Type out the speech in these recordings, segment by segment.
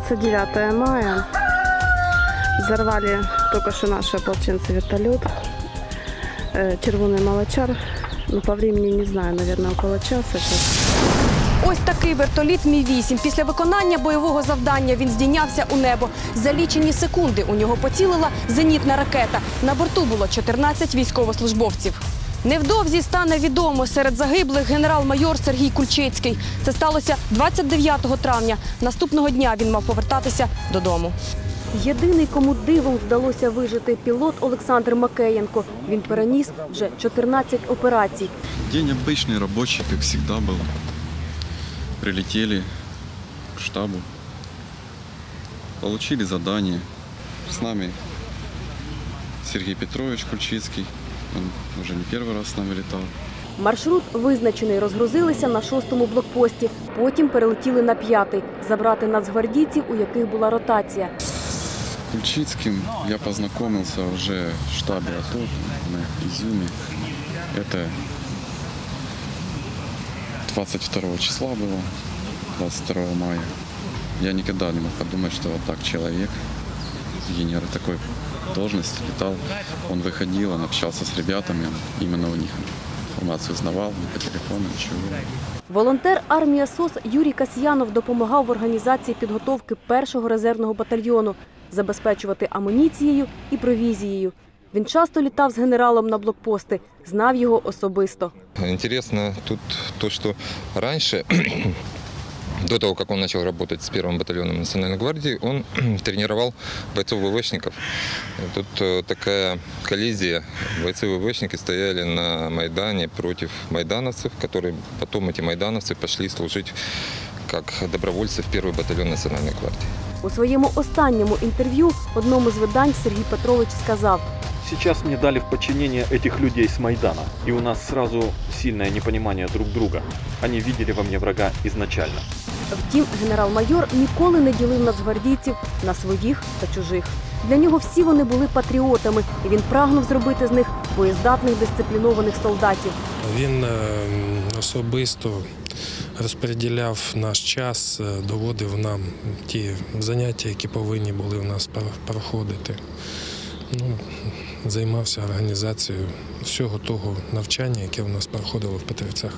29 мая. Взорвали только что наши ополченцы вертолет. Э, Червоный молочар. Ну, по времени не знаю, наверное, около часа сейчас. Ось такий вертоліт Мі-8. Після виконання бойового завдання він здійнявся у небо. За лічені секунди у нього поцілила зенітна ракета. На борту було 14 військовослужбовців. Невдовзі стане відомо серед загиблих генерал-майор Сергій Кульчицький. Це сталося 29 травня. Наступного дня він мав повертатися додому. Єдиний, кому дивом вдалося вижити пілот Олександр Макеєнко. Він переніс вже 14 операцій. День обычный, рабочий, как всегда был. Прилетели к штабу, получили задание. С нами Сергей Петрович Кульчицкий. Он уже не первый раз с нами летал. Маршрут визначений. Розгрузилися на шостому блокпості. Потім перелетіли на п'ятий. Забрати нацгвардійців, у яких була ротація. С Кульчицким я познакомился уже в штабе АТО на Изюме. Это 22 числа было, 22 мая. Я никогда не мог подумать, что вот так человек, генерал такой должности летал. Он выходил, он общался с ребятами, именно у них информацию узнавал, не по телефону, ничего. Волонтер армії СОС Юрій Касьянов допомагав в організації підготовки першого резервного батальйону, забезпечувати амуніцією і провізією. Він часто літав з генералом на блокпости, знав його особисто. Интересно тут то, что раньше, до того, как он начал работать с первым батальоном Национальной гвардии, он тренировал бойцов-ВВшников. Тут э, такая коллизия. Бойцы-ВВшники стояли на Майдане против майдановцев, которые потом эти майдановцы пошли служить как добровольцы в первый батальон Национальной гвардии. У своєму останньому інтерв'ю одному з видань Сергій Петрович сказав: Сейчас мне дали в подчинение этих людей с Майдана, и у нас сразу сильное непонимание друг друга. Они видели во мне врага изначально. Втім, генерал-майор ніколи не ділив нацгвардійців на своїх та чужих. Для нього всі вони були патріотами, і він прагнув зробити з них боєздатних дисциплінованих солдатів. Він е, особисто розподіляв наш час, е, доводив нам ті заняття, які повинні були у нас проходити. Ну, займався організацією всього того навчання, яке у нас проходило в Петрівцях.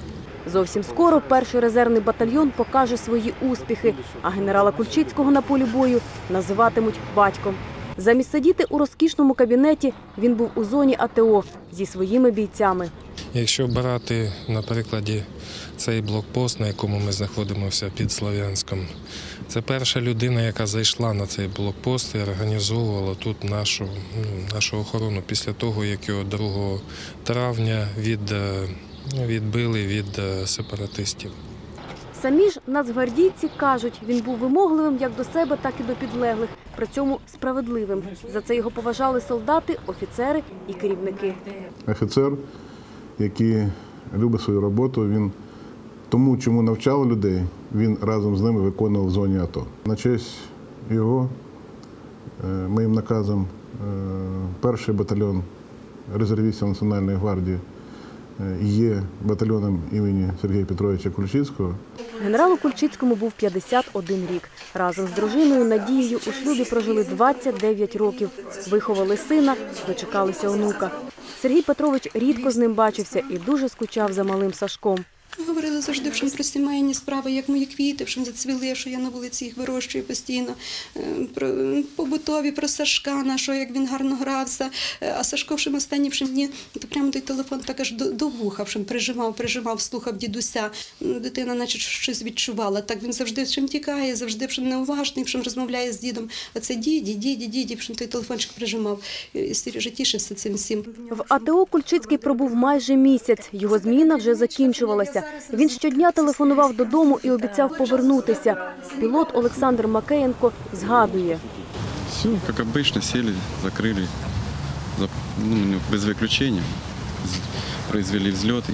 Зовсім скоро перший резервний батальйон покаже свої успіхи, а генерала Кульчицького на полі бою називатимуть батьком. Замість сидіти у розкішному кабінеті, він був у зоні АТО зі своїми бійцями. Якщо брати на прикладі цей блокпост, на якому ми знаходимося під Слов'янськом, це перша людина, яка зайшла на цей блокпост і організовувала тут нашу, ну, нашу охорону після того, як його 2 травня від, е, відбили від е, сепаратистів. Самі ж нацгвардійці кажуть, він був вимогливим як до себе, так і до підлеглих, при цьому справедливим. За це його поважали солдати, офіцери і керівники. офіцер, який любить свою роботу, він тому, чому навчав людей, він разом з ними виконував в зоні АТО. На честь його е, моїм наказом е, перший батальйон резервістів Національної гвардії є батальйоном імені Сергія Петровича Кульчицького. Генералу Кульчицькому був 51 рік. Разом з дружиною Надією у шлюбі прожили 29 років. Виховали сина, дочекалися онука. Сергій Петрович рідко з ним бачився і дуже скучав за малим Сашком. Говорили завжди, що про сімейні справи, як мої квіти, що зацвіли, що я на вулиці їх вирощую постійно. Е, Про побутові, про Сашка, на що як він гарно грався. Е, А Сашко в останні дні, то прямо той телефон так аж до, вуха, в чим прижимав, прижимав, слухав дідуся. Дитина, наче щось відчувала. Так він завжди чим тікає, завжди в чим неуважний, в розмовляє з дідом. Оце діді, діді, діді, в той телефончик прижимав. І Сережа тішився цим всім. В АТО Кульчицький пробув майже місяць. Його зміна вже закінчувалася. Він щодня телефонував додому і обіцяв повернутися. Пілот Олександр Макеєнко згадує. Все, как обычно, сели, закрыли, за- ну, без выключения, З- произвели взлеты.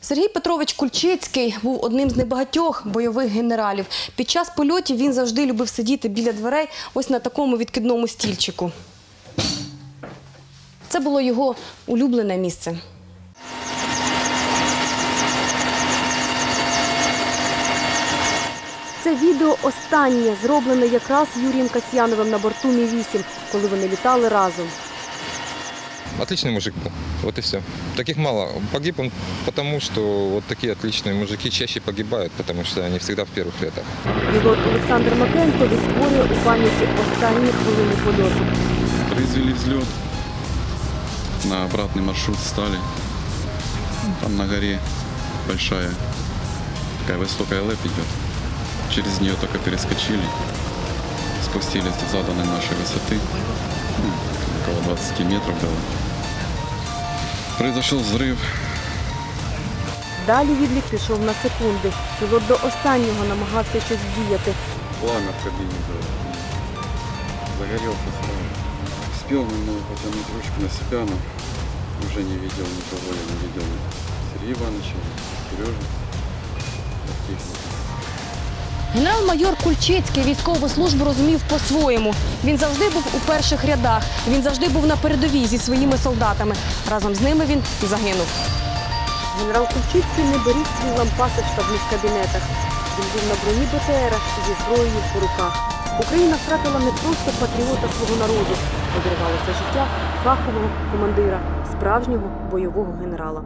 Сергій Петрович Кульчицький був одним з небагатьох бойових генералів. Під час польотів він завжди любив сидіти біля дверей ось на такому відкидному стільчику. Це було його улюблене місце. Це відео останнє, зроблене якраз Юрієм Касьяновим на борту Мі-8, коли вони літали разом. Отличный мужик был. Вот и все. Таких мало. Погиб он потому, что вот такие отличные мужики чаще погибают, потому что они всегда в первых рядах. Пілот Олександр Макенко відтворює у пам'яті останні хвилини польоту. Произвели взлет. На обратный маршрут стали. Там на горе большая, такая высокая лэп идет. Через нее только перескочили. Спустились до заданной нашей высоты. Ну, около 20 метров было. Произошел взрыв. Далі відлік пішов на секунди. Пілот до останнього намагався щось діяти. Пламя в кабине было. Загорелся сразу. Успел немного потянуть ручку на себя, но уже не видел никого. Я не видел ни Сергея Ивановича, ни Сережи. Генерал-майор Кульчицький військову службу розумів по-своєму. Він завжди був у перших рядах. Він завжди був на передовій зі своїми солдатами. Разом з ними він і загинув. Генерал Кульчицький не беріг свій лампас у штабних кабінетах. Він був на броні БТРа зі зброєю в руках. Україна втратила не просто патріота свого народу, обірвалося життя фахового командира, справжнього бойового генерала.